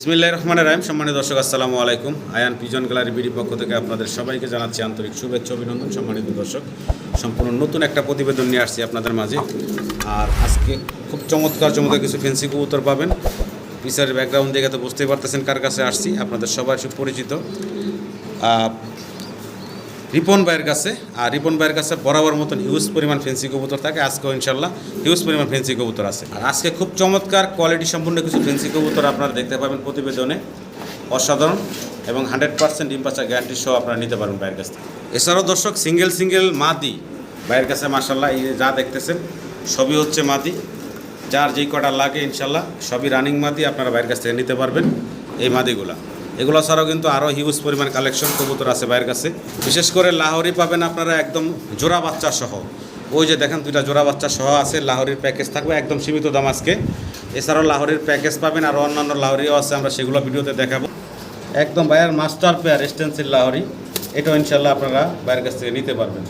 বিসমিল্লাহির রহমানির রহিম। সম্মানিত দর্শক, আসসালামু আলাইকুম। আয়ান পিজন গ্যালারি বিডি পক্ষ থেকে আপনাদের সবাইকে জানাচ্ছি আন্তরিক শুভেচ্ছা, অভিনন্দন। সম্মানিত দর্শক, সম্পূর্ণ নতুন একটা প্রতিবেদন নিয়ে আসছি আপনাদের মাঝে। আর আজকে খুব চমৎকার চমৎকার কিছু ফেন্সি কবুতর পাবেন। পিসারের ব্যাকগ্রাউন্ড দেখে তো বুঝতেই পারতেছেন কার কাছে আসছি। আপনাদের সবাই সুপরিচিত। রিপন ভাইয়ের কাছে, আর রিপন ভাইয়ের কাছে বরাবর মতন হিউজ পরিমাণ ফেন্সি কবুতর থাকে। আজকেও ইনশাল্লাহ হিউজ পরিমাণ ফেন্সি কবুতর আছে। আর আজকে খুব চমৎকার কোয়ালিটি সম্পূর্ণ কিছু ফেন্সি কবুতর আপনারা দেখতে পাবেন প্রতিবেদনে। অসাধারণ এবং হান্ড্রেড পার্সেন্ট ডিম গ্যারান্টি সহ আপনারা নিতে পারবেন ভাইয়ের কাছ থেকে। এছাড়াও দর্শক সিঙ্গেল সিঙ্গেল মাদি ভাইয়ের কাছে মাসাল্লাহ এই যা দেখতেছেন, সবই হচ্ছে মাদি। যার যেই কটা লাগে ইনশাল্লাহ সবই রানিং মাদি আপনারা বাইরের কাছ থেকে নিতে পারবেন এই মাদিগুলা। এগুলো ছাড়াও কিন্তু আরও হিউজ পরিমাণ কালেকশন কবুতর আছে বাইরের কাছে। বিশেষ করে লাহোরি পাবেন আপনারা একদম জোড়া বাচ্চা সহ। ওই যে দেখেন দুইটা জোড়া বাচ্চা সহ আছে, লাহোরির প্যাকেজ থাকবে একদম সীমিত দাম আজকে। এছাড়াও লাহোরির প্যাকেজ পাবেন আর অন্যান্য লাহোরিও আছে, আমরা সেগুলো ভিডিওতে দেখাবো। একদম বাইরের মাস্টার পেয়ার স্টেন্সিল লাহোরি। এটাও ইনশাল্লাহ আপনারা বাইরের কাছ থেকে নিতে পারবেন।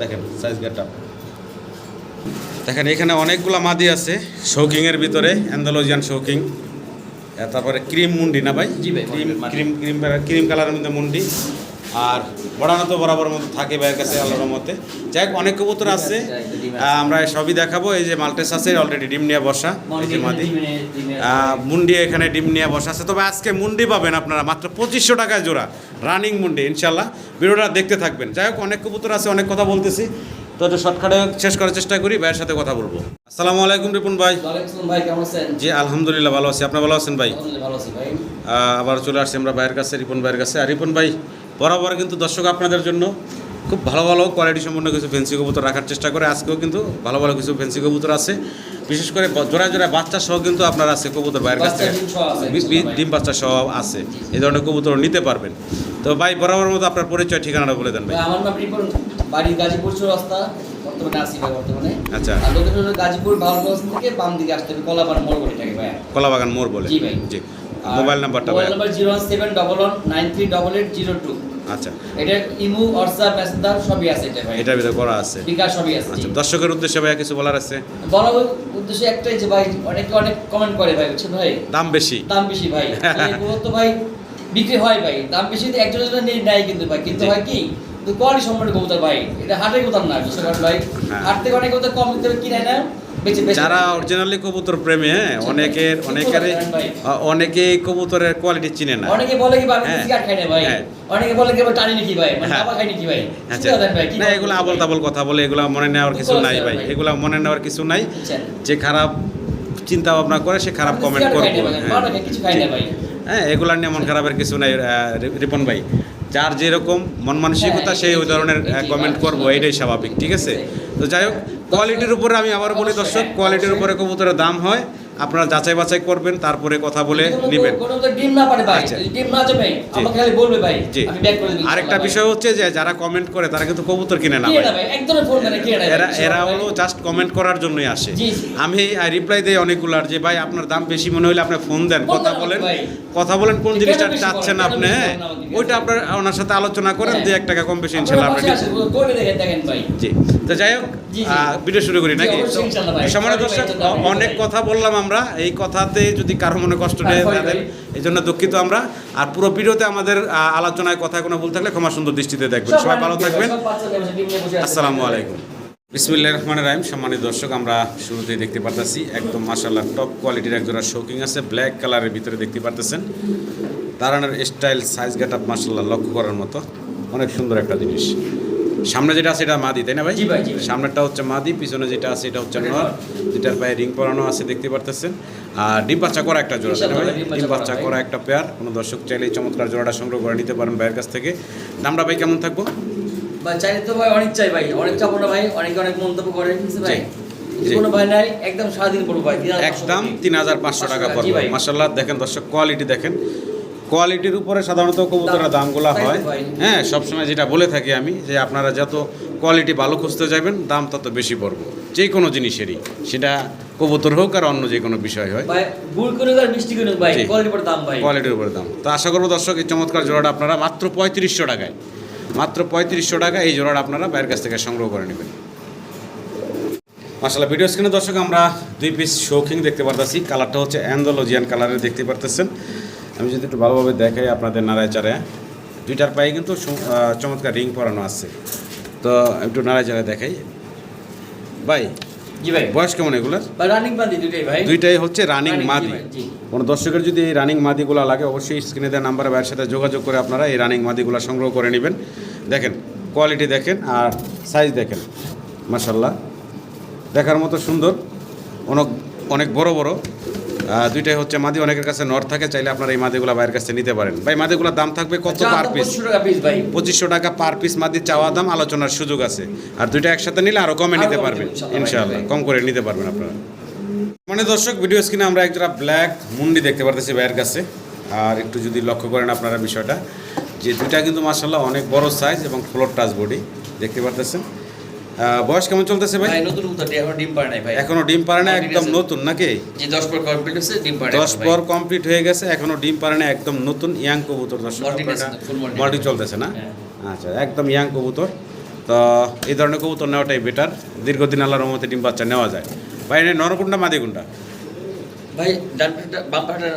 দেখেন সাইজ গেটটা দেখেন এখানে অনেকগুলো মাদি আছে শৌকিংয়ের ভিতরে অ্যান্ডালোজিয়ান শৌকিং তারপরে ক্রিম মুন্ডি না ভাই? জি ভাই, ক্রিম ক্রিম ক্রিম ক্রিম কালারের মধ্যে মুন্ডি। আর বড়ানো তো বরাবর মতো থাকে ভাইয়ের কাছে আল্লাহর মতে যাই হোক অনেক কবুতর আছে। আমরা সবই দেখাবো। এই যে মাল্টেস আছে অলরেডি ডিম নিয়ে বসা। এই যে মাদি। মুন্ডি এখানে ডিম নিয়ে বসা আছে। তবে আজকে মুন্ডি পাবেন আপনারা মাত্র পঁচিশশো টাকায় জোড়া। রানিং মুন্ডি ইনশাল্লাহ। ভিডিওটা দেখতে থাকবেন। যাই হোক অনেক কবুতর আছে অনেক কথা বলতেছি। তো একটু শর্টকাটে শেষ করার চেষ্টা করি ভাইয়ের সাথে কথা বলব। আসসালামু আলাইকুম রিপুন ভাই। ভাই কেমন আছেন? জি আলহামদুলিল্লাহ ভালো আছি। আপনি ভালো আছেন ভাই? ভালো আছি ভাই। আবার চলে আসছি আমরা ভাইয়ের কাছে রিপন ভাইয়ের কাছে। আর রিপন ভাই বরাবর কিন্তু দর্শক আপনাদের জন্য খুব ভালো ভালো কোয়ালিটি সম্পন্ন কিছু ফেন্সি কবুতর রাখার চেষ্টা করে। আজকেও কিন্তু ভালো ভালো কিছু ফেন্সি কবুতর আছে। বিশেষ করে জোড়ায় জোড়ায় বাচ্চা সহ কিন্তু আপনার আছে কবুতর ভাইয়ের কাছ। থেকে ডিম বাচ্চা সহ আছে। এই ধরনের কবুতর নিতে পারবেন। তো ভাই বরাবর মতো আপনার পরিচয় ঠিকানাটা বলে দেন ভাই। আমার নাম বাড়ি গাজীপুর রাস্তা বর্তমানে আছি ভাই বর্তমানে। আচ্ছা। আর লোকেশন গাজীপুর ভারতগঞ্জ থেকে বাম দিকে আসতে হবে কলাপাড়া মোড় বলে থাকে ভাই কলাবাগান মোড় বলে। জি ভাই। জি। মোবাইল নাম্বারটা ভাই mobile number zero one seven double one nine three double eight zero two. আচ্ছা। এটা ইমু হোয়াটসঅ্যাপ মেসেঞ্জার সবই আছে এটা ভাই। এটার ভিতরে করা আছে। বিকাশ সবই আছে। আচ্ছা দর্শকের উদ্দেশ্যে কিছু বলার আছে? উদ্দেশ্য একটাই যে ভাই অনেকে অনেক কমেন্ট করে ভাই ভাই? দাম বেশি। দাম বেশি ভাই। তো ভাই বিক্রি হয় ভাই। দাম বেশি একজনের নেই নাই কিন্তু ভাই। কিন্তু। হয় কি কোয়ালিটি সম্পন্ন কবুতর ভাই এটা হাটের কবুতর না ভাই হ্যাঁ। হাট থেকে অনেক কবুতর কম দিতে কিনে না যারা অরিজিনালি কবুতর প্রেমী হ্যাঁ অনেকের। আ, অনেকেই কবুতরের কোয়ালিটি চিনে না অনেকে বলে কি ভাই আমি হ্যাঁ। সিগারেট খাই না ভাই হ্যাঁ। অনেকে বলে কি টানি নাকি ভাই মানে হ্যাঁ। খাই নাকি ভাই আচ্ছা না এগুলো? আবল তাবল কথা বলে এগুলো মনে নেওয়ার কিছু নাই ভাই। এগুলো মনে নেওয়ার কিছু নাই যে খারাপ চিন্তা ভাবনা করে সে খারাপ কমেন্ট করব হ্যাঁ। হ্যাঁ এগুলার নিয়ে মন খারাপের কিছু নাই রিপন ভাই যার যেরকম মন মানসিকতা হ্যাঁ, সেই ওই ধরনের কমেন্ট করব এটাই স্বাভাবিক ঠিক আছে? তো যাই হোক কোয়ালিটির উপরে আমি আবার বলি দর্শক কোয়ালিটির। উপরে কবুতরের দাম হয়। আপনারা যাচাই বাছাই করবেন তারপরে কথা বলে নেবেন। আচ্ছা। জি। আরেকটা বিষয় হচ্ছে যে যারা কমেন্ট করে তারা কিন্তু কবুতর কিনে না এরা এরা হলো জাস্ট কমেন্ট করার জন্যই আসে। আমি রিপ্লাই দেই অনেকগুলার যে ভাই আপনার দাম বেশি মনে হলে আপনি ফোন দেন কথা বলেন। কথা বলেন কোন জিনিসটা চাচ্ছেন আপনি? হ্যাঁ ওইটা আপনার ওনার সাথে আলোচনা করেন হ্যাঁ। দুই এক টাকা কম বেশি ইনশাল্লাহ জি। তো যাই হোক ভিডিও শুরু করি নাকি? Sorry দর্শক অনেক কথা বললাম আমরা এই কথাতে যদি কারও মনে কষ্ট হ্যাঁ, দেয় sorry তাদের এই জন্য দুঃখিত আমরা। আর পুরো ভিডিওতে আমাদের আলোচনায় কথায় কোনো ভুল থাকলে ক্ষমা সুন্দর দৃষ্টিতে দেখবেন। সবাই ভালো থাকবেন। আসসালামু আলাইকুম। বিসমিল্লাহ রহমান রাহিম। সম্মানিত দর্শক আমরা শুরুতেই দেখতে পারতেছি একদম মাসাল্লাহ টপ কোয়ালিটির একজোড়া শৌকিং আছে। ব্ল্যাক কালারের ভিতরে দেখতে পারতেছেন। দাঁড়ানোর স্টাইল সাইজ গেট আপ মাসাল্লাহ লক্ষ্য করার মতো। অনেক সুন্দর একটা জিনিস। সামনে যেটা আছে এটা মাদি তাই না ভাই? সামনেরটা হচ্ছে মাদি পিছনে যেটা আছে এটা হচ্ছে নর। যেটার পায়ে রিং পরানো আছে দেখতে পারতেছেন। আর ডিম বাচ্চা করা একটা জোড়া তাই না ভাই? ডিম বাচ্চা করা, একটা পেয়ার। কোনো দর্শক চাইলে এই চমৎকার জোড়াটা সংগ্রহ করে নিতে পারেন ভাইয়ের কাছ থেকে। দামটা ভাই কেমন থাকব? চাইলে তো ভাই অনেক চাই ভাই। অনেক না ভাই অনেকে অনেক মন্তব্য করে ভাই। কোনো নাই একদম স্বাধীন পড়ব ভাই তিন হাজার পাঁচশো একদম টাকা। তিন হাজার পাঁচশো টাকা পড়বে। মাসাল্লাহ দেখেন দর্শক কোয়ালিটি দেখেন। কোয়ালিটির উপরে সাধারণত কবুতরের দামগুলো হয়। হ্যাঁ সবসময় যেটা বলে থাকি আমি যে আপনারা যত কোয়ালিটি ভালো খুঁজতে যাবেন দাম তত বেশি পড়বে। যে কোনো জিনিসেরই। সেটা কবুতর হোক আর অন্য যে কোনো বিষয় হয়। কোয়ালিটির উপরে দাম। তো আশা করব দর্শক এই চমৎকার জোড়াটা আপনারা মাত্র পঁয়ত্রিশশো টাকায় মাত্র পঁয়ত্রিশশো টাকা এই জোড়াটা আপনারা বাইরের কাছ থেকে সংগ্রহ করে নেবেন। মাসাল্লাহ ভিডিও স্ক্রিনে দর্শক আমরা দুই পিস শৌখিন দেখতে পারতেছি। কালারটা হচ্ছে অ্যান্ডোলজিয়ান কালারের দেখতে পারতেছেন। আমি যদি একটু ভালোভাবে দেখাই আপনাদের নাড়ায় চারে দুইটার পায়ে কিন্তু চমৎকার রিং পরানো আছে। তো একটু নাড়ায় চারে দেখাই। ভাই জি ভাই। বয়স কেমন এগুলার? রানিং ভাই। দুইটাই হচ্ছে রানিং মাদি। কোনো দর্শকের যদি এই রানিং মাদিগুলো লাগে অবশ্যই স্ক্রিনে দেওয়া নাম্বারে ভাইয়ের সাথে যোগাযোগ করে আপনারা এই রানিং মাদিগুলো সংগ্রহ করে নেবেন। দেখেন কোয়ালিটি দেখেন আর সাইজ দেখেন। মাসাল্লাহ দেখার মতো সুন্দর। অনেক অনেক বড় বড়। দুইটাই হচ্ছে মাদি অনেকের কাছে নর থাকে চাইলে আপনারা এই মাদিগুলো ভাইয়ের কাছে নিতে পারেন। ভাই মাদিগুলোর দাম থাকবে কত পার পিস 25 টাকা পিস ভাই। পঁচিশশো টাকা পার পিস মাদি চাওয়া দাম আলোচনার সুযোগ আছে। আর দুইটা একসাথে নিলে আরও কমে নিতে পারবেন। ইনশাআল্লাহ, কম করে নিতে পারবেন আপনারা। মানে দর্শক ভিডিও স্ক্রিনে আমরা একজোড়া ব্ল্যাক মুন্ডি দেখতে পারতেছি ভাইয়ের কাছে। আর একটু যদি লক্ষ্য করেন আপনারা বিষয়টা যে দুইটা কিন্তু মাসাল্লাহ অনেক বড় সাইজ এবং ফ্লোর টাচ বডি দেখতে পারতেছেন। বয়স কেমন চলতেছে ভাই? নতুন উত্তরটি এখন ডিম পারে নাই ভাই। এখনও ডিম পারে না একদম নতুন নাকি? যে 10 পর কমপ্লিট ডিম পারে দশ পর কমপ্লিট হয়ে গেছে এখনও ডিম পারে না একদম নতুন ইয়াং কবুতর দর্শক। মল্টি চলতেছে না? হ্যাঁ। আচ্ছা একদম ইয়াং কবুতর। তো এই ধরনের কবুতর নেওয়াটাই বেটার দীর্ঘদিন আল্লাহর রহমতে ডিম বাচ্চা নেওয়া যায়। ভাই নরকুন্ডা মাদিকুন্ডা ভাই ডান বাম পাশটা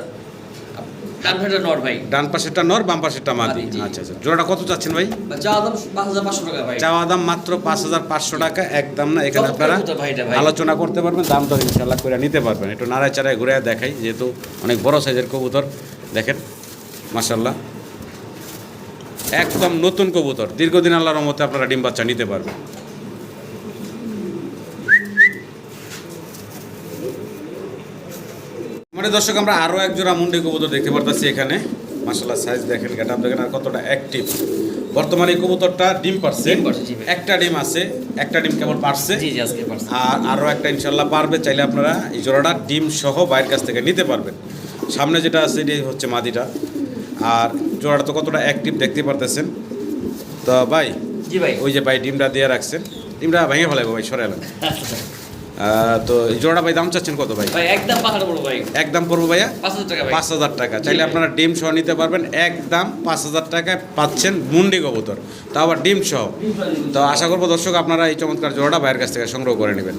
ডান পাশটা নর ভাই। ডান পাশেরটা নর বাম পাশেরটা মাদি। আচ্ছা আচ্ছা। জোড়াটা কত চাচ্ছেন ভাই? ভাই দাম 5500 টাকা ভাই। চাওয়া দাম মাত্র পাঁচ হাজার পাঁচশো টাকা একদম না। এখানে আপনারা? আলোচনা করতে পারবেন দাম দর ইনশাল্লাহ করে নিতে পারবেন। একটু নাড়ায় চাড়ায় ঘুরে দেখাই যেহেতু অনেক বড় সাইজের কবুতর। দেখেন মাসাল্লাহ একদম নতুন কবুতর। দীর্ঘদিন আল্লাহর মতে আপনারা ডিম বাচ্চা নিতে পারবেন। মানে দর্শক আমরা আরও এক জোড়া মুন্ডি কবুতর দেখতে পারতেছি এখানে। মাসাল্লাহ সাইজ দেখেন গেটাপ দেখেন আর কতটা অ্যাক্টিভ বর্তমানে এই কবুতরটা ডিম পারছে। একটা ডিম আছে একটা ডিম কেবল পারছে। আর আরও একটা ইনশাল্লাহ পারবে চাইলে আপনারা এই জোড়াটা ডিম সহ বাইরের কাছ থেকে নিতে পারবেন। সামনে যেটা আছে এটাই হচ্ছে মাদিটা। আর জোড়াটা তো কতটা অ্যাক্টিভ দেখতে পারতেছেন। তো ভাই জি ভাই। ওই যে ভাই ডিমটা দিয়ে রাখছেন। ডিমটা ভেঙে ফেলাইবো ভাই সরে এলাম তো জোড়াটা ভাই দাম চাচ্ছেন কত ভাই? একদম ভাই। একদম পড়ব ভাইয়া? 5000 টাকা ভাই। পাঁচ হাজার টাকা। চাইলে আপনারা ডিম সহ নিতে পারবেন। একদম পাঁচ হাজার টাকায় পাচ্ছেন মুন্ডি কবুতর। তা আবার ডিম সহ। তো আশা করব দর্শক আপনারা এই চমৎকার জোড়াটা ভাইয়ের কাছ থেকে সংগ্রহ করে নেবেন।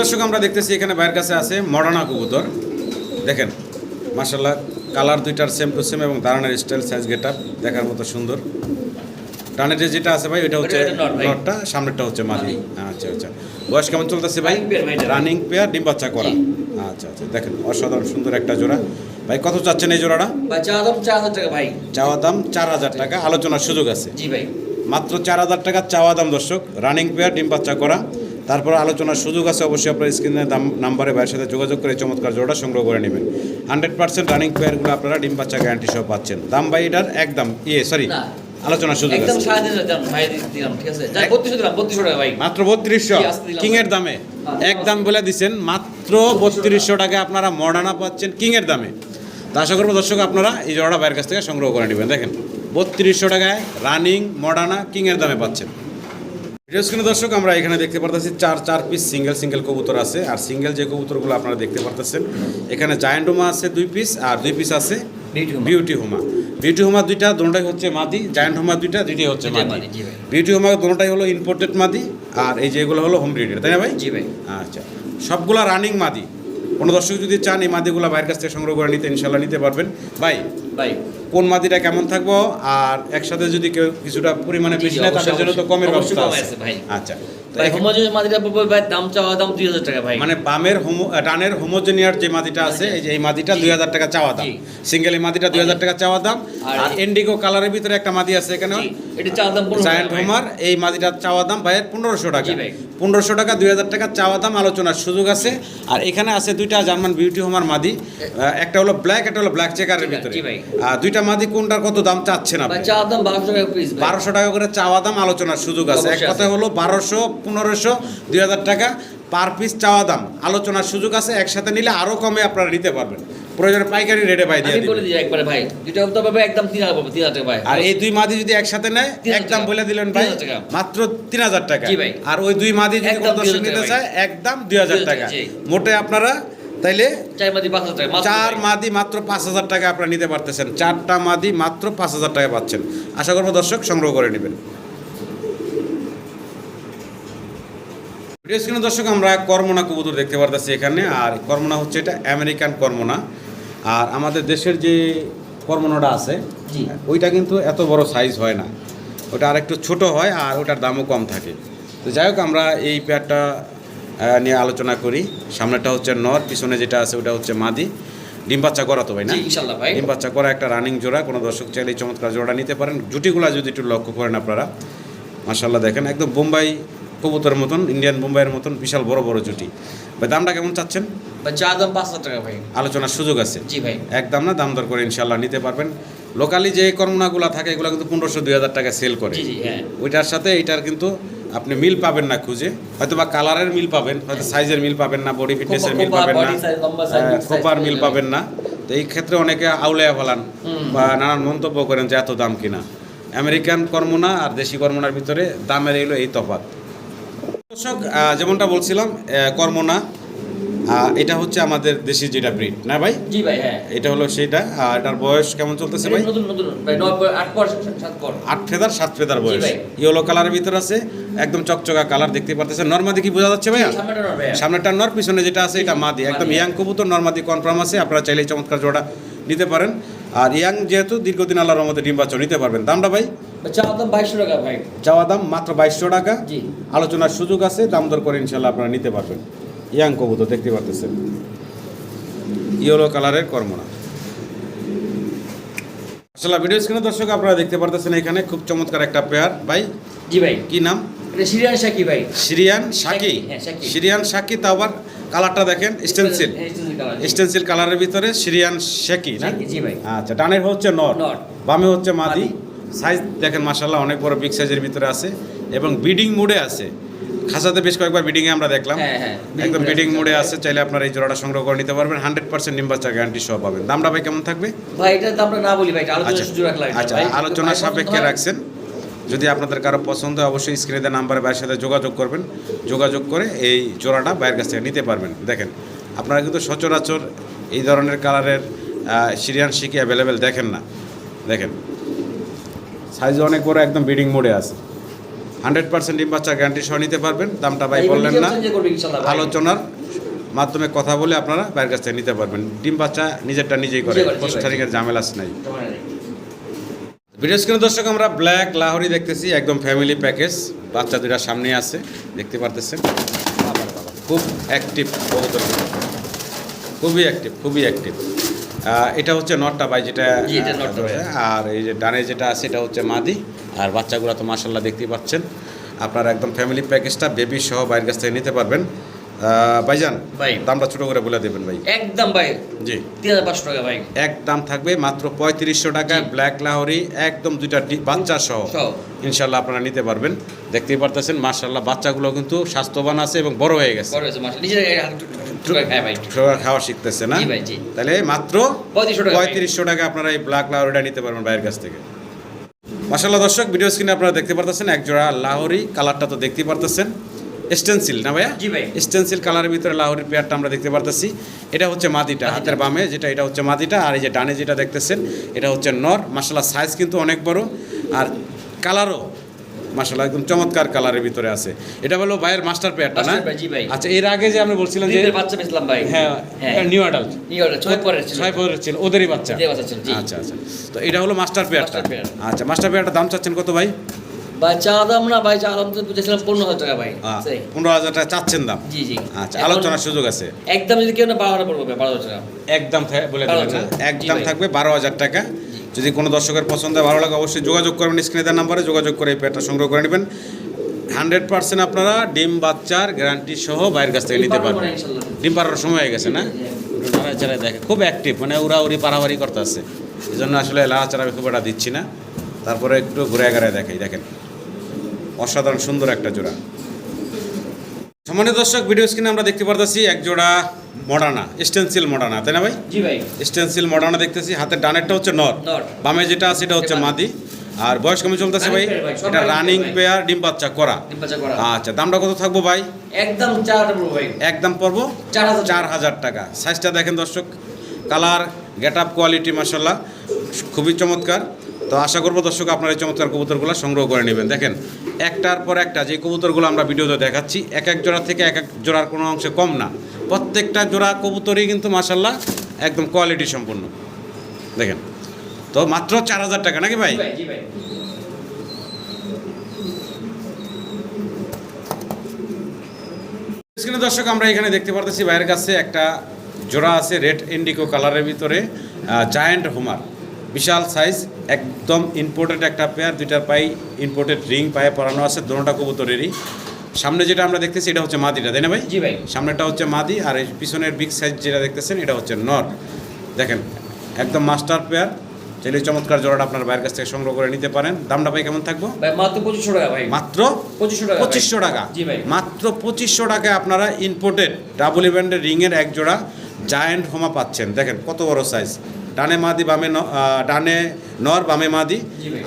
দর্শক আমরা দেখতেছি এখানে ভাইয়ের কাছে আছে মডার্না কবুতর। দেখেন মার্শাল্লাহ কালার দুইটার সেম টু সেম এবং দাঁড়ানোর স্টাইল সাইজ গেট আপ দেখার মতো সুন্দর। ডানের যে যেটা আছে ভাই ওইটা হচ্ছে নটটা সামনেরটা হচ্ছে মাদি আচ্ছা আচ্ছা। বয়স কেমন চলতেছে ভাই। রানিং পেয়ার ডিম বাচ্চা করা। আচ্ছা আচ্ছা। দেখেন অসাধারণ সুন্দর একটা জোড়া। ভাই কত চাচ্ছেন এই জোড়াটা? ভাই চা দাম 4000 টাকা ভাই। চাওয়া দাম চার হাজার টাকা। আলোচনার সুযোগ আছে। জি ভাই। মাত্র চার হাজার টাকা চাওয়া দাম দর্শক। রানিং পেয়ার ডিম বাচ্চা করা। তারপর আলোচনার সুযোগ আছে অবশ্যই আপনার স্ক্রিনে দাম নাম্বারে ভাইয়ের সাথে যোগাযোগ করে চমৎকার জোড়া সংগ্রহ করে নেবেন। হান্ড্রেড পার্সেন্ট রানিং পেয়ারগুলো আপনারা ডিম বাচ্চা গ্যারান্টি সহ পাচ্ছেন। দাম ভাই এটার একদম ইয়ে সরি। আলোচনার সুযোগ একদম সাড়ে ভাই দিলাম ঠিক আছে? বত্রিশশো দিলাম বত্রিশশো টাকা ভাই। মাত্র বত্রিশশো? কিং এর দামে? হ্যাঁ। একদম বলে দিচ্ছেন মাত্র বত্রিশশো টাকায় আপনারা মডার্না পাচ্ছেন কিং এর দামে? তো আশা করব দর্শক আপনারা এই জোড়াটা বাইরের কাছ থেকে সংগ্রহ করে নেবেন। দেখেন বত্রিশশো টাকায় রানিং মডার্না কিং এর দামে পাচ্ছেন। ভিডিও স্ক্রিনে দর্শক আমরা এখানে দেখতে পারতেছি চার চার পিস সিঙ্গেল সিঙ্গেল কবুতর আছে। আর সিঙ্গেল যে কবুতরগুলো আপনারা দেখতে পারতেছেন এখানে জায়ান্ট হোমা আছে দুই পিস আর দুই পিস আছে বিউটি হোমা বিউটি হোমা দুইটা দুটাই হচ্ছে মাদি জায়ান্ট হোমা দুইটা দুইটাই হচ্ছে মাদি। বিউটি হোমা দুটাই হলো ইম্পোর্টেড মাদি আর এই যে এগুলো হলো হোম ব্রিডের তাই না ভাই? জি ভাই। আচ্ছা সবগুলা রানিং মাদি। কোনো দর্শক যদি চান এই মাদিগুলো বাইরের কাছ থেকে সংগ্রহ করে নিতে ইনশাল্লাহ নিতে পারবেন। ভাই ভাই কোন মাটিটা কেমন থাকব আর একসাথে যদি কেউ কিছুটা পরিমাণে বেশি নেয় তাদের জন্য তো কমের ব্যবস্থা আছে। আচ্ছা। তো ভাই এখানে- হোমোজেনিয়াস মাদিটা পড়বে ভাই দাম চাওয়া দাম দুই হাজার টাকা ভাই। মানে বামের ডানের হোমোজেনিয়ার যে মাদিটা আছে এই যে এই মাদিটা দুই হাজার টাকা চাওয়া দাম। সিঙ্গেল এই মাদিটা দুই হাজার টাকা চাওয়া দাম। আর আর এন্ডিগো কালারের ভিতরে একটা মাদি আছে এখানে। চাওয়া দাম জায়ান্ট ভাই। হোমার এই মাদিটার চাওয়া দাম ভাইয়ের পনেরোশো টাকা। পনেরোশো টাকা দুই হাজার টাকা চাওয়া দাম আলোচনার সুযোগ আছে। আর এখানে আছে দুইটা জার্মান বিউটি হোমার মাদি। একটা হলো ব্ল্যাক একটা হলো ব্ল্যাক চেকারের ভিতরে। দুইটা মাদি কোনটার কত দাম চাচ্ছেন ভাই আপনি চাওয়া দাম বারোশো টাকা পিস ভাই। বারোশো টাকা করে চাওয়া দাম আলোচনার সুযোগ আছে। এক কথা হলো বারোশো পনেরোশো দুই হাজার টাকা পার পিস চাওয়া দাম। আলোচনার সুযোগ আছে একসাথে নিলে আরও কমে আপনারা নিতে পারবেন। প্রয়োজনে পাইকারি রেটে পাই দিয়ে বলে দিই একবারে ভাই দুইটা তো পাবে একদম তিন হাজার পাবে তিন হাজার টাকা ভাই। আর এই দুই মাদি যদি একসাথে নেয় একদম বলে দিলেন ভাই মাত্র তিন হাজার টাকা। জি ভাই। আর ওই দুই মাদি যদি কোনো দর্শক নিতে চায় একদম দুই হাজার 2000 টাকা। মোটে আপনারা তাইলে চার মাদি মাত্র পাঁচ হাজার টাকা আপনারা নিতে পারতেছেন। চারটা মাদি মাত্র পাঁচ হাজার টাকা পাচ্ছেন। আশা করব দর্শক সংগ্রহ করে নেবেন। ভিডিও স্ক্রিনে দর্শক আমরা কর্মনা কবুতর দেখতে পারতেছি এখানে আর কর্মনা হচ্ছে এটা আমেরিকান কর্মনা। আর আমাদের দেশের যে কর্মনাটা আছে ওইটা কিন্তু এত বড় সাইজ হয় না। ওটা আরেকটু ছোট হয় আর ওটার দামও কম থাকে। তো যাই হোক আমরা এই পেয়ারটা নিয়ে আলোচনা করি। সামনেটা হচ্ছে নর পিছনে যেটা আছে ওটা হচ্ছে মাদি। ডিম বাচ্চা করা তো ভাই না? ইনশাল্লাহ ভাই। ডিম বাচ্চা করা একটা রানিং জোড়া কোনো দর্শক চাইলে চমৎকার জোড়া নিতে পারেন। জুটিগুলা যদি একটু লক্ষ্য করেন আপনারা মাশাল্লাহ দেখেন একদম বোম্বাই কবুতরের মতন ইন্ডিয়ান বোম্বাইয়ের মতন বিশাল বড় বড় জুটি। ভাই দামটা কেমন চাচ্ছেন? চা দাম পাঁচ হাজার টাকা ভাই। আলোচনার সুযোগ আছে। জি ভাই। একদম না দাম দর করে ইনশাল্লাহ নিতে পারবেন। লোকালি যে কর্মনাগুলো থাকে এগুলো কিন্তু পনেরোশো দুই হাজার টাকা সেল করে। হ্যাঁ। ওইটার সাথে এইটার কিন্তু আপনি মিল পাবেন না খুঁজে। হয়তো বা কালারের মিল পাবেন হয়তো সাইজের মিল পাবেন না বডি ফিটনেসের মিল পাবেন না। size কোপার মিল পাবেন না। তো এই ক্ষেত্রে অনেকে আউলেয়া ফেলান বা নানান মন্তব্য করেন যে এত দাম কিনা। আমেরিকান কর্মনা আর দেশি কর্মনার ভিতরে দামের এলো এই তফাত দর্শক যেমনটা বলছিলাম কর্মনা এটা হচ্ছে আমাদের দেশি যেটা ব্রিড না ভাই? জি ভাই হ্যাঁ। এটা হলো সেটা আর এটার বয়স কেমন চলতেছে ভাই? নতুন নতুন ভাই নয় পর- আট পর সাত পর আট ফেদার সাত ফেদার বয়স। ইয়েলো কালারের ভিতর আছে একদম চকচকা কালার দেখতে পারতেছেন। নর্মাদি কি বোঝা যাচ্ছে ভাইয়া? সামনেটা নয় ভাই সামনেটা নর পিছনে যেটা আছে এটা মাদি একদম। ইয়াং কবুতর নর্মাদি কনফার্ম আছে আপনারা চাইলে চমৎকার জোড়া নিতে পারেন। আর ইয়াং যেহেতু দীর্ঘদিন আল্লাহর মধ্যে ডিম বাচ্চা নিতে পারবেন। দামটা ভাই? ভাই চা দাম বাইশশো টাকা ভাই। চাওয়া দাম মাত্র বাইশশো টাকা। জি। আলোচনার সুযোগ আছে দাম দর করে ইনশাল্লাহ আপনারা নিতে পারবেন। ইয়াং কবুতর দেখতে পারতেছেন। ইয়েলো কালারের কর্মনা। আসলে ভিডিও স্ক্রিনে দর্শক আপনারা দেখতে পারতেছেন এখানে খুব চমৎকার একটা পেয়ার ভাই জি ভাই। কি নাম? সিরিয়ান শাকি ভাই। সিরিয়ান হ্যাঁ, শাকি। সিরিয়ান শাকি তা আবার কালারটা দেখেন স্টেনসিল হ্যাঁ। স্টেনসিল কালারের ভিতরে সিরিয়ান শাকি না? জি ভাই। আচ্ছা ডানের হচ্ছে নর। বামে হচ্ছে মাদি। সাইজ দেখেন মাশাল্লাহ অনেক বড় বিগ সাইজের ভিতরে আছে এবং বিডিং মোডে আছে। খাসাতে বেশ কয়েকবার বিডিংয়ে আমরা দেখলাম। হ্যাঁ, হ্যাঁ। একদম বিডিং মোডে আছে। আছে চাইলে আপনারা এই জোড়াটা সংগ্রহ করে নিতে পারবেন। হান্ড্রেড পার্সেন্ট নিম্বাচা গ্যারান্টি সহ পাবেন। দামটা ভাই কেমন থাকবে? ভাই দামটা না বলি ভাই এটা আচ্ছা আচ্ছা আলোচনা সাপেক্ষে রাখছেন। যদি আপনাদের কারও পছন্দ হয় অবশ্যই স্ক্রিনে দেওয়া নাম্বারে ভাইয়ের সাথে যোগাযোগ করবেন। যোগাযোগ করে এই জোড়াটা বাইরের কাছ থেকে নিতে পারবেন। দেখেন আপনারা কিন্তু সচরাচর এই ধরনের কালারের সিরিয়ান শিখি অ্যাভেলেবেল দেখেন না। দেখেন সাইজ অনেক বড় একদম বিডিং মোডে আছে। হান্ড্রেড পার্সেন্ট ডিম বাচ্চা গ্যারান্টি সহ নিতে পারবেন। দামটা ভাই বললেন না। আলোচনার মাধ্যমে কথা বলে আপনারা বাইরের কাছ থেকে নিতে পারবেন। ডিম বাচ্চা নিজেরটা নিজেই করে নিজে করে, জি পোস্ট তারিখের ঝামেলা নাই। ভিডিও স্ক্রিনে দর্শক আমরা ব্ল্যাক লাহোরি দেখতেছি একদম ফ্যামিলি প্যাকেজ বাচ্চা দুটা সামনে আছে দেখতে পারতেছেন। খুব অ্যাক্টিভ কবুতর খুবই অ্যাক্টিভ খুবই অ্যাক্টিভ এটা হচ্ছে নটটা ভাই যেটা। আর এই যে ডানে যেটা আছে এটা হচ্ছে মাদি। আর বাচ্চাগুলো তো মাসাল্লাহ দেখতেই পাচ্ছেন। আপনারা একদম ফ্যামিলি প্যাকেজটা বেবি সহ বাইরের কাছ থেকে নিতে পারবেন। ভাইজান ভাই। দামটা ছোটো করে বলে দেবেন ভাই। একদম ভাই। জি। তিন হাজার পাঁচশো টাকা ভাই। এক দাম থাকবে মাত্র পঁয়ত্রিশশো টাকায় জি। ব্ল্যাক লাহোরি একদম দুইটা বাচ্চা সহ। ইনশাল্লাহ আপনারা নিতে পারবেন। দেখতেই পারতেছেন মার্শাল্লাহ বাচ্চাগুলো কিন্তু স্বাস্থ্যবান আছে এবং বড় হয়ে গেছে। টুক টুক টুক খাওয়া শিখতেছে না। তাহলে মাত্র পঁয়ত্রিশশো টাকা। আপনারা এই ব্ল্যাক লাহোরিটা নিতে পারবেন বাইরের কাছ থেকে। মাসাল্লাহ দর্শক ভিডিও স্ক্রিনে আপনারা দেখতে পারতেছেন এক জোড়া লাহোরি কালারটা তো দেখতেই পারতেছেন। স্টেনসিল না ভাইয়া? জি ভাই। স্টেনসিল কালারের ভিতরে লাহোরির পেয়ারটা আমরা দেখতে পারতেছি। এটা হচ্ছে মাদিটা হাতের বামে যেটা এটা হচ্ছে মাদিটা আর এই যে ডানে যেটা দেখতেছেন এটা হচ্ছে নর। মাসাল্লাহ সাইজ কিন্তু অনেক বড়। আর কালারও মাসাল্লাহ একদম চমৎকার কালারের ভিতরে আছে। এটা হলো ভাইয়ের মাস্টার পেয়ারটা না। আচ্ছা এর আগে যে আমি বলছিলাম যে বাচ্চা বেচলাম ভাই। হ্যাঁ নিউ অ্যাডাল্ট নিউ অর্ডার ছয় পরের ছিল। ছয় পদের ছিল ওদেরই বাচ্চা। আচ্ছা আচ্ছা। তো এটা হলো মাস্টার পেয়ারটা। আচ্ছা মাস্টার পেয়ারটা দাম চাচ্ছেন কত ভাই? ভাই চা দাম না ভাই চা দাম তো বুঝেছিলাম পনেরো হাজার টাকা ভাই। পনেরো হাজার টাকা চাচ্ছেন দাম? জি জি। আচ্ছা আলোচনার সুযোগ আছে। একদম যদি কেউ না বারো হাজার পড়বে বারো হাজার টাকা। একদম বলে। একদম থাকবে বারো হাজার টাকা। যদি কোনো দর্শকের পছন্দ হয় ভালো লাগে অবশ্যই যোগাযোগ করবেন স্ক্রিনে দেওয়ার নাম্বারে যোগাযোগ করে এই পেয়ারটা সংগ্রহ করে নেবেন। হান্ড্রেড পার্সেন্ট আপনারা ডিম বাচ্চার গ্যারান্টি সহ বাইরের কাছ থেকে নিতে পারবেন। ডিম পাড়ার সময় হয়ে গেছে না? নাড়াচাড়া দেখে খুব অ্যাক্টিভ মানে উড়া উড়ি পারাবারি করতে আছে এই জন্য আসলে লাড়াচাড়া আমি খুব একটা দিচ্ছি না। তারপরে একটু ঘুরে ঘুরে দেখাই দেখেন। অসাধারণ সুন্দর একটা জোড়া। সম্মানিত দর্শক ভিডিও স্ক্রিনে আমরা দেখতে পারতেছি এক জোড়া মডানা স্টেনসিল মডানা তাই না ভাই? জি ভাই। স্টেনসিল মডানা দেখতেছি হাতের ডানেরটা হচ্ছে নর। বামে যেটা আছে এটা হচ্ছে মাদি। আর বয়স কেমন চলতেছে ভাই? এটা রানিং পেয়ার ডিম বাচ্চা করা। ডিম বাচ্চা করা। আচ্ছা দামটা কত থাকব ভাই? একদম চার হাজার ভাই। একদম পড়ব? চার হাজার। টাকা। সাইজটা দেখেন দর্শক কালার গেট আপ কোয়ালিটি মাসাল্লাহ খুবই চমৎকার। তো আশা করব দর্শক আপনারা এই চমৎকার কবুতরগুলো সংগ্রহ করে নেবেন। দেখেন, একটার পর একটা যে কবুতরগুলো আমরা ভিডিওতে দেখাচ্ছি, এক এক জোড়া থেকে এক এক জোড়ার কোনো অংশে কম না। প্রত্যেকটা জোড়া কবুতরই কিন্তু মাসাল্লাহ একদম কোয়ালিটি সম্পূর্ণ দেখেন, তো মাত্র চার হাজার টাকা নাকি ভাই? দর্শক, আমরা এখানে দেখতে পারতেছি ভাইয়ের কাছে একটা জোড়া আছে রেড ইন্ডিকো কালারের ভিতরে জায়ান্ট হোমার বিশাল সাইজ একদম ইম্পোর্টেড একটা পেয়ার দুইটার পাই ইম্পোর্টেড রিং পায়ে পরানো আছে দোনোটা কবুতরেরই। সামনে যেটা আমরা দেখতেছি এটা হচ্ছে মাদিটা তাই না ভাই? জি ভাই। সামনেটা হচ্ছে মাদি আর এই পিছনের বিগ সাইজ যেটা দেখতেছেন এটা হচ্ছে নর। দেখেন একদম মাস্টার পেয়ার চাইলে চমৎকার জোড়াটা আপনার ভাইয়ের কাছ থেকে সংগ্রহ করে নিতে পারেন। দামটা ভাই কেমন থাকব? মাত্র পঁচিশশো টাকা ভাই। মাত্র পঁচিশশো টাকা পঁচিশশো টাকা। জি ভাই। মাত্র পঁচিশশো টাকায় আপনারা ইম্পোর্টেড ডাবল ইভেন্টের রিংয়ের এক জোড়া জায়ান্ট হোমা পাচ্ছেন। দেখেন কত বড় সাইজ ডানে মাদি বামে ডানে নর বামে মাদি।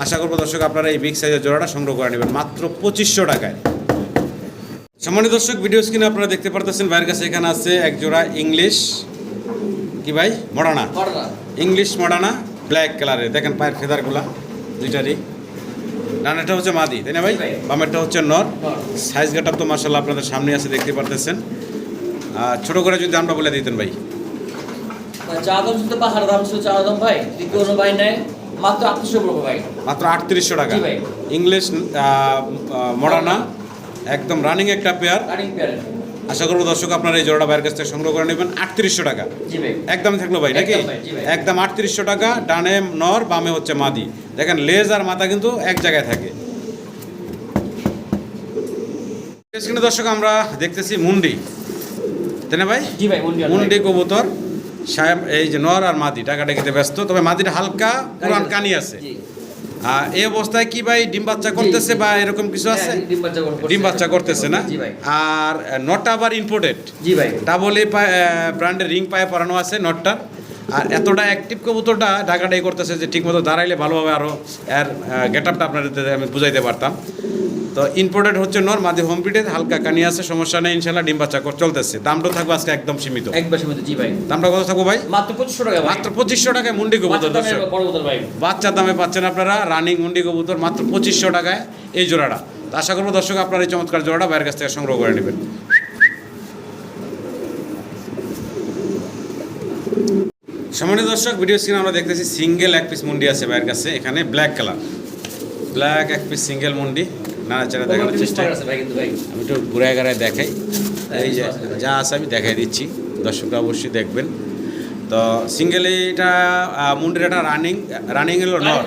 আশা করব দর্শক আপনারা এই বিগ সাইজের জোড়াটা সংগ্রহ করে নেবেন। মাত্র পঁচিশশো টাকায়। সম্মানিত দর্শক ভিডিও স্ক্রিনে আপনারা দেখতে পারতেছেন ভাইয়ের কাছে এখানে আছে এক জোড়া ইংলিশ কি ভাই? মডানা। ইংলিশ মডানা ব্ল্যাক কালারের দেখেন পায়ের ফেদারগুলা দুইটারই। ডানাটা হচ্ছে মাদি তাই না ভাই। বামেরটা হচ্ছে নর। সাইজ গেটআপ তো মার্শাল্লাহ আপনাদের সামনে আছে দেখতে পারতেছেন। আর ছোট করে যদি আমরা বলে দিতেন ভাই। ভাই, চা দাম পাহাড় দাম ছিল চা ভাই কোনো ভাই নেয় মাত্র আটশো পড়ব ভাই। মাত্র আটত্রিশশো টাকা। ইংলিশ মডানা একদম রানিং একটা পেয়ার কাটিং পেয়ার আশা করব দর্শক আপনারা এই জোড়াটা বাইরের কাছ থেকে সংগ্রহ করে নেবেন। আটত্রিশশো টাকা। একদম থাকল ভাই নাকি? একদম আটত্রিশশো টাকা ডানে নর বামে হচ্ছে মাদি। দেখেন লেজ আর মাথা কিন্তু এক জায়গায় থাকে। দর্শক আমরা দেখতেছি মুন্ডি। তাই না ভাই? জি ভাই মুন্ডি কবুতর। এই যে নর আর মাদি খেতে ব্যস্ত তবে মাদির হালকা পুরান কানি আছে। এই অবস্থায় কি ভাই ডিম বাচ্চা করতেছে বা এরকম কিছু আছে? হ্যাঁ, ডিম বাচ্চা করতেছে। ডিম বাচ্চা করতেছে না? আর নটা আবার ইম্পোর্টেড জি ভাই। ডাবল এ ব্র্যান্ডের রিং পায়ে পরানো আছে নটটা। আর এতটা অ্যাক্টিভ কবুতরটা ঢাকাটাই করতেছে যে ঠিকমতো দাঁড়াইলে ভালোভাবে আরও এর গেট আপটা আপনাদের আমি বুঝাইতে পারতাম। তো ইম্পোর্টেড হচ্ছে নর মাঝে হোম পিটে হালকা কানি আছে সমস্যা নেই ইনশাল্লাহ ডিম বাচ্চা কর- চলতেছে। দামটা থাকবে আজকে একদম সীমিত। জি ভাই। দামটা কত থাকব ভাই? মাত্র পঁচিশশো টাকা মাত্র পঁচিশশো টাকায় মুন্ডি কবুতর বাচ্চা দামে পাচ্ছেন আপনারা রানিং মুন্ডি কবুতর মাত্র পঁচিশশো টাকায় এই জোড়াটা। তো আশা করব দর্শক আপনার এই চমৎকার জোড়াটা বাইরের কাছ থেকে সংগ্রহ করে নেবেন। সামান্য দর্শক ভিডিও স্ক্রিনে আমরা দেখতেছি সিঙ্গেল এক পিস মুন্ডি আছে ভাইয়ের কাছে এখানে ব্ল্যাক কালার ব্ল্যাক এক পিস সিঙ্গেল মুন্ডি। নাড়াচাড়া দেখানোর চেষ্টা আমি একটু ঘুরে ঘুরে দেখাই। এই যে যা আছে আমি দেখাই দিচ্ছি। দর্শকরা অবশ্যই দেখবেন। তো সিঙ্গেল এটা মুন্ডির একটা রানিং রানিং হলো নর।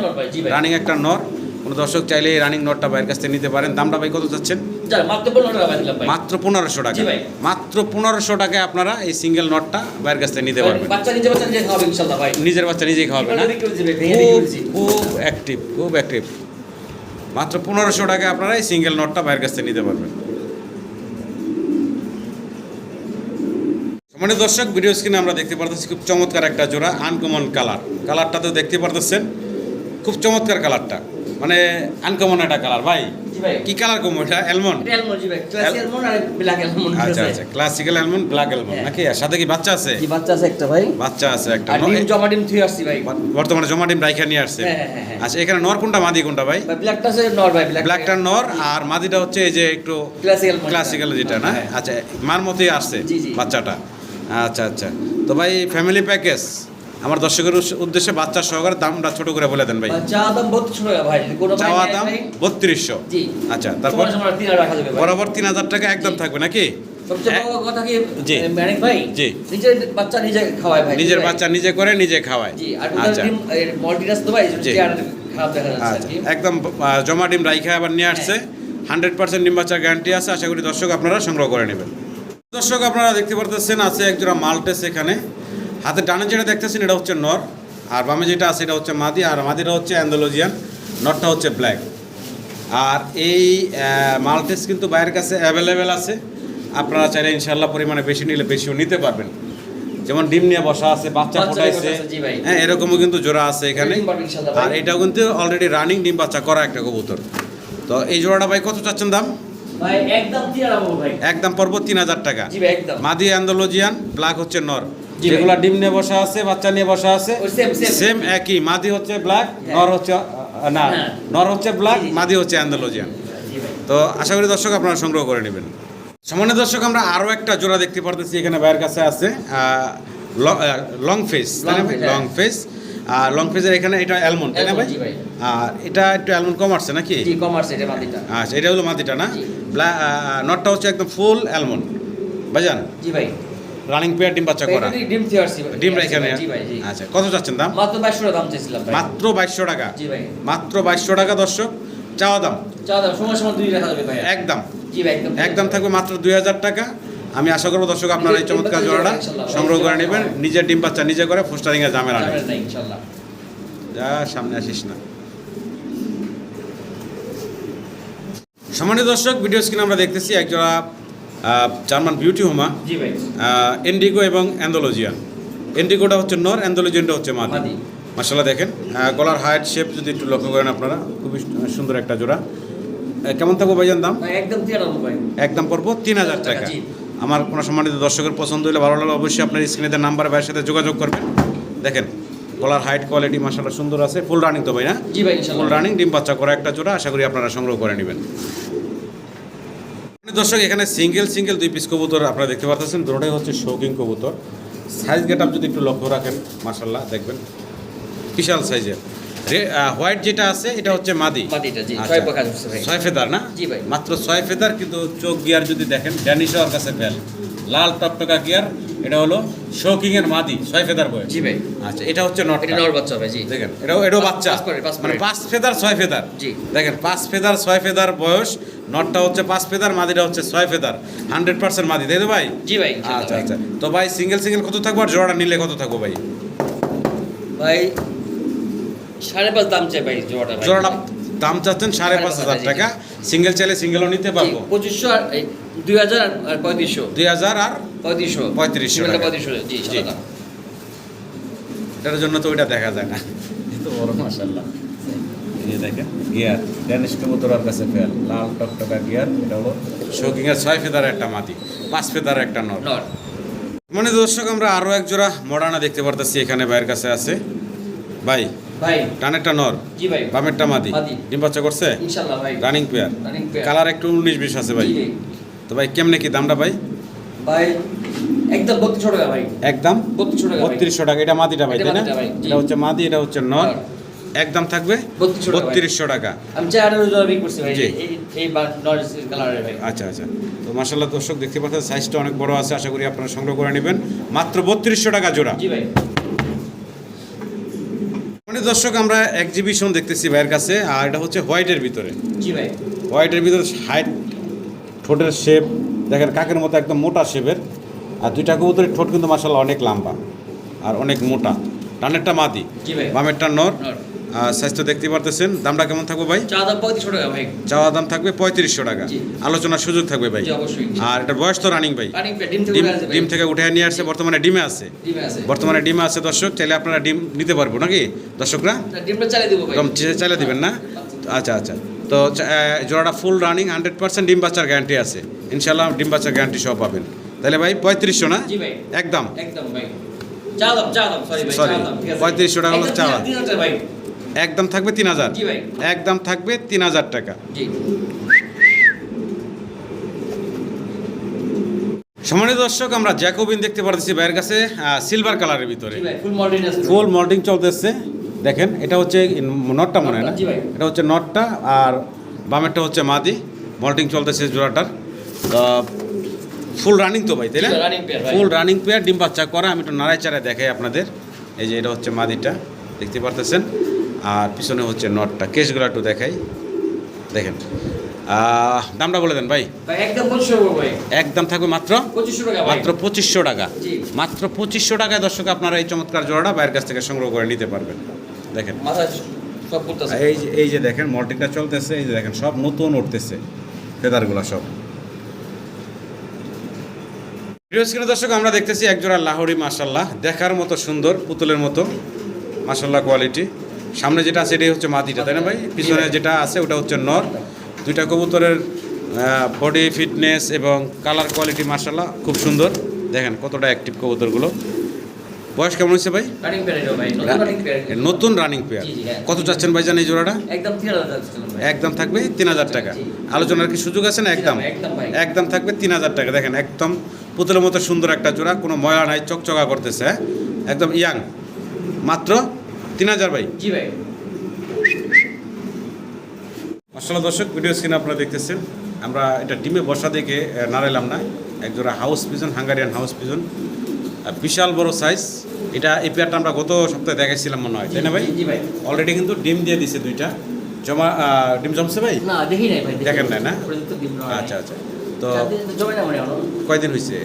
রানিং একটা নর। কোনো দর্শক চাইলে এই রানিং নটটা ভাইয়ের কাছ থেকে নিতে পারেন। দামটা ভাই কত চাচ্ছেন? মাত্র পনেরোশো টাকা মাত্র পনেরোশো টাকায় আপনারা এই সিঙ্গেল নটটা ভাইয়ের কাছ থেকে নিতে পারবেন। নিজের বাচ্চা নিজেই খাওয়াবে না? বিক্রি করে দিবে, ভেঙে বিক্রি খুব খুব অ্যাক্টিভ খুব অ্যাক্টিভ মাত্র পনেরোশো টাকা আপনারা এই সিঙ্গেল নটটা বাইরের কাছ থেকে নিতে পারবেন। মানে দর্শক ভিডিও স্ক্রিনে আমরা দেখতে পারতেছি খুব চমৎকার একটা জোড়া আনকমন কালার কালারটা তো দেখতে পারতেছেন, খুব চমৎকার কালারটা মানে আনকমন একটা কালার ভাই। ভাই কি কালার কম এটা? অ্যালমন্ড অ্যালমন্ড জি ভাই ক্লাসি অ্যালমন্ড আর ব্ল্যাক অ্যালমন্ড আচ্ছা আচ্ছা ক্লাসিক্যাল অ্যালমন্ড ব্ল্যাক অ্যালমন্ড। নাকি? আর সাথে কি বাচ্চা আছে? জি বাচ্চা আছে একটা ভাই। বাচ্চা আছে একটা। আর ডিম জমা ডিম থুই আসছি ভাই। বর্তমানে জমা ডিম রাইখা নিয়ে আসছে। হ্যাঁ, হ্যাঁ, হ্যাঁ। আচ্ছা এখানে নর কোনটা মাদি কোনটা ভাই? ব্ল্যাকটা আছে নর ভাই ব্ল্যাক ব্ল্যাকটা নর আর মাদিটা হচ্ছে এই যে একটু ক্লাসিক্যাল ক্লাসিক্যাল যেটা না। আচ্ছা মার মতোই আসছে। বাচ্চাটা। আচ্ছা আচ্ছা। তো ভাই ফ্যামিলি প্যাকেজ আমার দর্শকের উদ্দেশ্যে বাচ্চা সহকারে দামটা ছোট করে বলে দেন ভাই। চা দাম বত্রিশশো টাকা ভাই চাওয়া দাম বত্রিশশো। আচ্ছা তারপর? বরাবর তিন হাজার টাকা একদম থাকবে নাকি। নিজের বাচ্চা নিজে করে নিজে খাওয়ায়। আচ্ছা। আচ্ছা একদম জমা ডিম রাইখা আবার নিয়ে আসছে। হান্ড্রেড পার্সেন্ট ডিম বাচ্চার গ্যারান্টি আছে আশা করি দর্শক আপনারা সংগ্রহ করে নেবেন। দর্শক আপনারা দেখতে পারতেছেন আছে একজোড়া মালটেস এখানে। হাতে ডানে যেটা দেখতেছেন এটা হচ্ছে নর আর বামে যেটা আছে এটা হচ্ছে মাদি আর মাদিটা হচ্ছে অ্যান্ডোলজিয়ান নরটা হচ্ছে ব্ল্যাক। আর এই মালটেস কিন্তু বাইরের কাছে অ্যাভেলেবেল আছে। আপনারা চাইলে ইনশাল্লাহ পরিমাণে বেশি নিলে বেশিও নিতে পারবেন। যেমন ডিম নিয়ে বসা আছে বাচ্চা ফোটাইছে। হ্যাঁ এরকমও কিন্তু জোড়া আছে এখানে। আর এটাও কিন্তু অলরেডি রানিং ডিম বাচ্চা করা একটা কবুতর। তো এই জোড়াটা ভাই কত চাচ্ছেন দাম? একদম পর্ব তিন হাজার টাকা। মাদি অ্যান্ডোলজিয়ান ব্ল্যাক হচ্ছে নর। যেগুলো ডিম নিয়ে বসা আছে বাচ্চা নিয়ে বসা আছে. সেম একই মাদি হচ্ছে ব্ল্যাক। নর হচ্ছে না। নর হচ্ছে ব্ল্যাক। মাদি হচ্ছে অ্যান্ডালোজিয়ান তো আশা করি দর্শক আপনারা সংগ্রহ করে নেবেন সামান্য দর্শক আমরা আরও একটা জোড়া দেখতে পারতেছি এখানে ভাইয়ের কাছে আছে লং ফেস। লং ফেস আর লং ফেসের এখানে এটা অ্যালমন্ড তাই না ভাই। আর এটা একটু অ্যালমন্ড কম আসছে নাকি এটা মাদিটা আচ্ছা এটা হলো মাদিটা না। নটটা হচ্ছে একদম ফুল অ্যালমন্ড ভাইজান জি ভাই রানিং পেয়ার ডিম বাচ্চা করা। ডিম থিয়ারসি ডিম ভাই জি। আচ্ছা কত চাচ্ছেন দাম? মাত্র 2200 টাকা দাম চাইছিলাম ভাই। মাত্র বাইশশো টাকা? জি ভাই। মাত্র বাইশশো টাকা দর্শক। চাওয়া দাম? চা দাম সময় সময় দুই রাখা যাবে ভাই। একদম। জি ভাই একদম। একদম থাকবে মাত্র দুই হাজার টাকা। আমি আশা করব দর্শক আপনারা এই চমৎকার জোড়াটা সংগ্রহ করে নেবেন। নিজের ডিম বাচ্চা নিজে করে ফুস্টারিং এর জামেলা নেই ইনশাআল্লাহ যা সামনে আসিস না। সম্মানিত দর্শক ভিডিও স্ক্রিনে আমরা দেখতেছি একজোড়া জার্মান বিউটি হোমা এন্ডিগো এবং অ্যান্ডোলজিয়ান এন্ডিগোটা হচ্ছে নর অ্যান্ডোলজিয়ানটা হচ্ছে মাদি। মাসাল্লাহ দেখেন। গলার হাইট শেপ যদি একটু লক্ষ্য করেন আপনারা খুবই সুন্দর একটা জোড়া। কেমন থাকব ভাইজান দাম? একদম একদম পড়ব তিন হাজার টাকা। আমার কোনো সম্মানিত দর্শকের পছন্দ হলে ভালো লাগলে অবশ্যই আপনার স্ক্রিনে নাম্বার ভাইয়ের সাথে যোগাযোগ করবেন। দেখেন গলার হাইট কোয়ালিটি মাসাল্লাহ সুন্দর আছে। ফুল রানিং তো ভাই না? জি ভাই ফুল রানিং ডিম বাচ্চা করা একটা জোড়া আশা করি আপনারা সংগ্রহ করে নেবেন। দর্শক, এখানে সিঙ্গেল সিঙ্গেল দুই পিস কবুতর আপনারা দেখতে পাচ্ছেন দুটোটাই হচ্ছে শৌকিং কবুতর। সাইজ গেট যদি একটু লক্ষ্য রাখেন মাসাল্লাহ দেখবেন। বিশাল সাইজের হোয়াইট যেটা আছে এটা হচ্ছে মাদি। আচ্ছা। ছয় ফেদার না? জি ভাই। মাত্র ছয় ফেদার কিন্তু চোখ গিয়ার যদি দেখেন ড্যানিশ হওয়ার কাছে ফেল লাল টকটকা গিয়ার এটা হলো শৌকিং এর মাদি ছয় ফেদার বয়স। জি ভাই। আচ্ছা এটা হচ্ছে নট এটা নর বাচ্চা ভাই জি। দেখেন এটাও এটাও বাচ্চা। মানে পাঁচ ফেদার ছয় ফেদার। জি। দেখেন পাঁচ ফেদার ছয় ফেদার বয়স নটটা হচ্ছে পাঁচ ফেদার মাদিটা হচ্ছে ছয় ফেদার। হান্ড্রেড পার্সেন্ট মাদি তাই তো ভাই? জি ভাই আচ্ছা আচ্ছা। তো ভাই সিঙ্গেল সিঙ্গেল কত থাকব আর জোড়াটা নিলে কত থাকব ভাই? ভাই সাড়ে পাঁচ দাম চাই ভাই জোড়াটা জোড়াটা দাম চাচ্ছেন সাড়ে পাঁচ হাজার। টাকা। সিঙ্গেল চাইলে সিঙ্গেলও নিতে পারব। পঁচিশশো আর দুই হাজার আর পঁয়ত্রিশশো। দুই হাজার আর পঁয়ত্রিশশো। পঁয়ত্রিশশো পঁয়ত্রিশশো জি জি। এটার জন্য তো ওইটা দেখা যায় না। তো বড় মাসাল্লাহ এই দেখেন গিয়ার। ড্যানিশ কবুতরার কাছে ফেল। লাল টকটকা গিয়ার এটা হলো শৌকিং ছয় ফেদার একটা মাটি পাঁচ ফেদার একটা নর। মানে দর্শক আমরা আরও এক জোড়া মডার্না দেখতে পারতেছি এখানে ভাইয়ের কাছে আছে। ভাই ভাই। টানেরটা নর জি ভাই। বামেরটা মাদি। ডিম বাচ্চা করছে? ভাই। Running pair running pair colour একটু আছে ভাই। তো ভাই কেমনে কি দামটা ভাই? ভাই একদম টাকা ভাই। একদম? বত্রিশশো টাকা ভাই। বত্রিশশো টাকা। এটা মাদিটা ভাই তাই না। এটা হচ্ছে মাদি এটা হচ্ছে নর। একদম থাকবে? 3200 টাকা ভাই। বত্রিশশো টাকা। আমি আচ্ছা আচ্ছা। তো মাসাল্লাহ দর্শক দেখতে পাচ্ছেন সাইজটা অনেক বড় আছে। আশা করি আপনারা সংগ্রহ করে নেবেন। মাত্র বত্রিশশো টাকা জোড়া। জি ভাই। মানে দর্শক আমরা এক্সিবিশন দেখতেছি ভাইয়ের কাছে আর এটা হচ্ছে হোয়াইটের ভিতরে। জি ভাই। হোয়াইটের ভিতরে হাইট ঠোঁটের শেপ দেখেন কাকের মতো একদম মোটা শেপের আর দুইটা কবুতরের ঠোঁট কিন্তু মাসাল্লাহ অনেক লম্বা আর অনেক মোটা। ডানেরটা মাদি বামেরটা নর। নর আর সাইজ তো দেখতেই পারতেছেন। দামটা কেমন থাকবে ভাই? চা দাম পঁয়ত্রিশশো টাকা ভাই। চাওয়া দাম থাকবে পঁয়ত্রিশশো টাকা। আলোচনার সুযোগ থাকবে ভাই। আর এটার বয়স তো রানিং ভাই। ডিম থেকে ডিম উঠে নিয়ে আসছে বর্তমানে ডিমে আছে। বর্তমানে ডিমে আছে দর্শক চাইলে আপনারা ডিম নিতে পারব নাকি? দর্শকরা? তা চাইলে দিবেন না? আচ্ছা। আচ্ছা তো চা- জোড়াটা ফুল রানিং হান্ড্রেড পার্সেন্ট ডিম বাচ্চার গ্যারান্টি আছে। ইনশাল্লাহ ডিম বাচ্চার গ্যারান্টি সব পাবেন। তাহলে ভাই পঁয়ত্রিশশো না? একদম। একদম ভাই। সরি 3500 টাকা হলো একদম একদম থাকবে তিন হাজার। একদম থাকবে তিন হাজার টাকা। সম্মানিত দর্শক আমরা জ্যাকোবিন দেখতে পারতেছি ভাইয়ের কাছে সিলভার কালারের ভিতরে। ফুল মল্টিং চলতেছে। দেখেন এটা হচ্ছে নটটা মনে হয় না? এটা হচ্ছে নটটা আর বামেরটা হচ্ছে মাদি। মল্টিং চলতেছে জোড়াটার। ফুল রানিং তো ভাই তাই না। ফুল রানিং পেয়ার ডিম বাচ্চা করা। আমি একটু নাড়াই চাড়াই দেখাই আপনাদের। এই যে এটা হচ্ছে মাদিটা। দেখতে পারতেছেন? আর পিছনে হচ্ছে নটটা। কেসগুলো একটু দেখাই। দেখেন। দামটা বলে দেন ভাই। একদম থাকবে মাত্র? মাত্র পঁচিশশো টাকা। মাত্র পঁচিশশো টাকায় দর্শক আপনারা এই চমৎকার জোড়াটা বাইরের কাছ থেকে সংগ্রহ করে নিতে পারবেন। দেখেন। এই যে এই যে দেখেন মল্টিংটা চলতেছে এই যে দেখেন সব নতুন উঠতেছে ফেদারগুলো সব। প্রিয় স্ক্রিনে দর্শক আমরা দেখতেছি একজোড়া লাহোরি মাসাল্লাহ দেখার মতো সুন্দর পুতুলের মতো মাসাল্লাহ কোয়ালিটি। সামনে যেটা আছে এটাই হচ্ছে মাটিটা তাই না ভাই? পিছনে যেটা আছে ওটা হচ্ছে নর দুইটা কবুতরের বডি ফিটনেস এবং কালার কোয়ালিটি মাসাল্লাহ খুব সুন্দর। দেখেন কতটা অ্যাক্টিভ কবুতরগুলো। বয়স কেমন হয়েছে ভাই? ভাই নতুন রানিং রানিং পেয়ার হ্যাঁ। কত চাচ্ছেন ভাইজান এই জোড়াটা? ভাই। একদম থাকবে তিন হাজার টাকা। আলোচনার কি সুযোগ আছে না একদম? একদম থাকবে তিন হাজার টাকা। দেখেন একদম পুতুলের মতো সুন্দর একটা জোড়া কোনো ময়লা নাই চকচকা করতেছে হ্যাঁ? একদম ইয়াং। মাত্র তিন হাজার ভাই। জি ভাই। আসলে দর্শক ভিডিও স্ক্রিনে আপনারা দেখতেছেন। আমরা এটা ডিমে বসা দেখে নাড়াইলাম না। একজোড়া house pigeon Hungarian house pigeon বিশাল বড় সাইজ এটা এই পেয়ারটা আমরা গত সপ্তাহে দেখাইছিলাম মনে হয় তাই না ভাই? জি ভাই। অলরেডি কিন্তু ডিম দিয়ে দিছে দুইটা। জমা ডিম জমছে ভাই? না দেখি নাই ভাই দেখেন নাই। না? আচ্ছা আচ্ছা। তো কয়দিন হয়েছে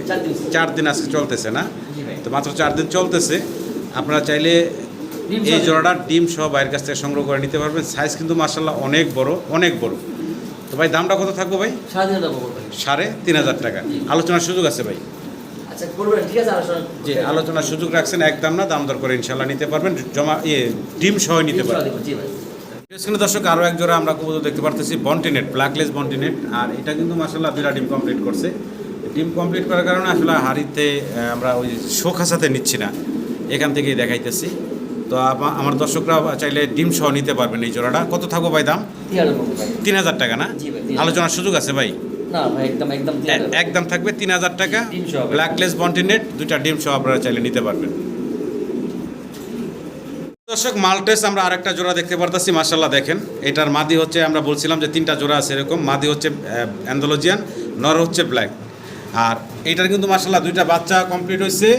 চার দিন। আজকে চলতেছে না? তো মাত্র চার দিন চলতেছে। আপনারা চাইলে এই জোড়াটা ডিম সহ বাইরের কাছ থেকে সংগ্রহ করে নিতে পারবেন। সাইজ কিন্তু মার্শাল্লাহ অনেক বড় অনেক বড়। তো ভাই দামটা কত থাকব ভাই? সাড়ে তিন হাজার টাকা। আলোচনার সুযোগ আছে ভাই। আচ্ছা যে আলোচনার সুযোগ রাখছেন একদম না দাম দর করে ইনশাল্লাহ নিতে পারবেন। জমা ইয়ে ডিম সহ নিতে পারবেন। জি দর্শক আরও এক জোড়া আমরা কবুতর দেখতে পারতেছি বন্টিনেট ব্ল্যাকলেস বন্টিনেট আর এটা কিন্তু মাসাল্লাহ দুইটা ডিম কমপ্লিট করছে। ডিম কমপ্লিট করার কারণে আসলে হাড়িতে আমরা ওই শোখাসাতে নিচ্ছি না। এখান থেকেই দেখাইতেছি। তো আমার দর্শকরা চাইলে ডিম সহ নিতে পারবেন এই জোড়াটা। কত থাকব ভাই দাম? তিন হাজার টাকা না। আলোচনার সুযোগ আছে ভাই? একদম থাকবে তিন হাজার টাকা। ব্ল্যাকলেস বন্টিনেট দুইটা ডিম সহ আপনারা চাইলে নিতে পারবেন। দর্শক মাল্টেস আমরা আরেকটা জোড়া দেখতে পারতাছি মার্শাল্লাহ দেখেন। এটার মাদি হচ্ছে আমরা বলছিলাম যে তিনটা জোড়া আছে এরকম। মাদি হচ্ছে অ্যান্ডোলজিয়ান নর হচ্ছে ব্ল্যাক আর এটার কিন্তু মার্শাল্লাহ দুইটা বাচ্চা কমপ্লিট হয়েছে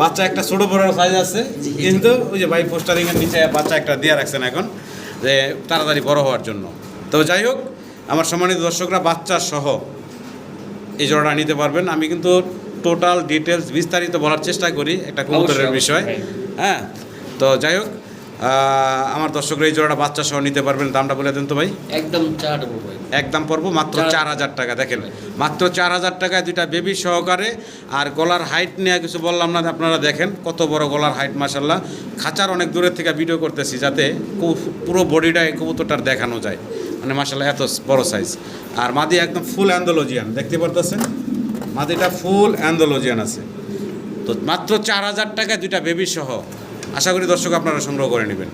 বাচ্চা একটা ছোট বড় সাইজ আছে। কিন্তু ওই যে ভাই পোস্টারিং এর নিচে বাচ্চা একটা দিয়ে রাখছেন এখন যে তাড়াতাড়ি বড় হওয়ার জন্য। তো যাই হোক আমার সম্মানিত দর্শকরা বাচ্চা সহ এই জোড়াটা নিতে পারবেন। আমি কিন্তু টোটাল ডিটেলস বিস্তারিত বলার চেষ্টা করি একটা কবুতরের বিষয়। হ্যাঁ তো যাই হোক আমার দর্শকরা এই জোড়াটা বাচ্চা সহ নিতে পারবেন। দামটা বলে দেন তো ভাই। একদম একদম পড়ব? মাত্র চার- হাজার টাকা দেখেন। মাত্র চার হাজার টাকায় দুইটা বেবি সহকারে আর গলার হাইট নিয়ে কিছু বললাম না আপনারা দেখেন কত বড় গলার হাইট মাসাল্লাহ খাঁচার অনেক দূরের থেকে ভিডিও করতেছি যাতে পুরো বডিটা কবুতরটার দেখানো যায়। মানে মাসাল্লাহ এত বড় সাইজ আর মাদি একদম ফুল অ্যান্ডোলজিয়ান দেখতে পারতেছেন? মাদিটা ফুল অ্যান্ডোলজিয়ান আছে। তো মাত্র চার হাজার টাকায় দুইটা বেবি সহ আশা করি দর্শক আপনারা সংগ্রহ করে নেবেন।